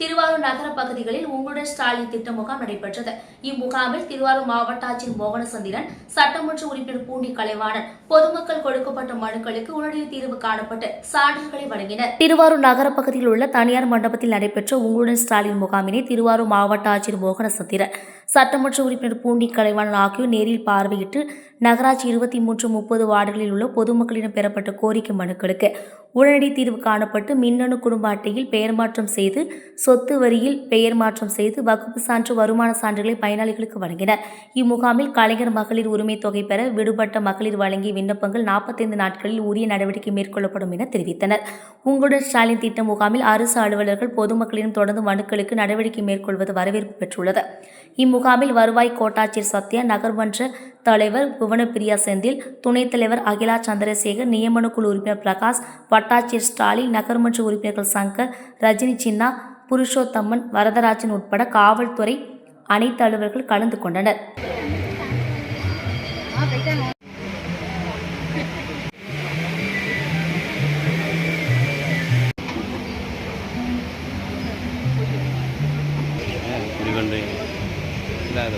திருவாரூர் நகர பகுதிகளில் உங்களுடன் ஸ்டாலின் திட்ட முகாம் நடைபெற்றது. இம்முகாமில் திருவாரூர் மாவட்ட ஆட்சியர் மோகனசந்திரன் சட்டமன்ற உறுப்பினர் பூண்டி கலைவாணன் பொதுமக்கள் கொடுக்கப்பட்ட மனுக்களுக்கு உடனடி தீர்வு காணப்பட்டு சான்றிதழ்களை வழங்கினர். திருவாரூர் நகர பகுதியில் உள்ள தனியார் மண்டபத்தில் நடைபெற்ற உங்களுடன் ஸ்டாலின் முகாமினை திருவாரூர் மாவட்ட ஆட்சியர் மோகனசந்திரன் சட்டமன்ற உறுப்பினர் பூண்டி கலைவாணன் ஆகியோர் நேரில் பார்வையிட்டு நகராட்சி இருபத்தி மூன்று முப்பது வார்டுகளில் உள்ள பொதுமக்களிடம் பெறப்பட்ட கோரிக்கை மனுக்களுக்கு உடனடி தீர்வு காணப்பட்டு மின்னணு குடும்ப அட்டையில் பெயர் மாற்றம் செய்து சொத்து வரியில் பெயர் மாற்றம் செய்து வகுப்பு சான்று வருமான சான்றுகளை பயனாளிகளுக்கு வழங்கினர். இம்முகாமில் கலைஞர் மகளிர் உரிமை தொகை பெற விடுபட்ட மகளிர் வழங்கிய விண்ணப்பங்கள் நாற்பத்தைந்து நாட்களில் உரிய நடவடிக்கை மேற்கொள்ளப்படும் என தெரிவித்தனர். உங்களுடன் ஸ்டாலின் திட்ட முகாமில் அரசு அலுவலர்கள் பொதுமக்களிடம் தொடர்ந்து மனுக்களுக்கு நடவடிக்கை மேற்கொள்வது வரவேற்பு பெற்றுள்ளது. இம்முகாமில் வருவாய் கோட்டாட்சியர் சத்யா நகர்மன்ற தலைவர் புவனப்பிரியா செந்தில் துணைத் தலைவர் அகிலா சந்திரசேகர் நியமனக்குழு உறுப்பினர் பிரகாஷ் வட்டாட்சியர் ஸ்டாலின் நகர்மன்ற உறுப்பினர்கள் சங்கர் ரஜினி சின்னா புருஷோத்தம்மன் வரதராஜன் உட்பட காவல்துறை அனைத்து அலுவலர்கள் கலந்து கொண்டனர். இல்லாத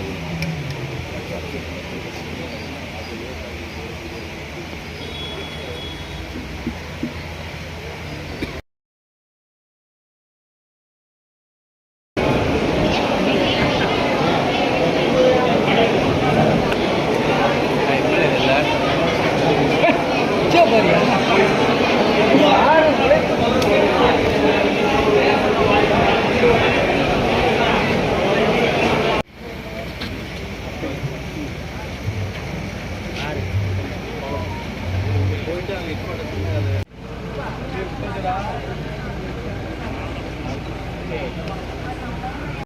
ఎక్కువ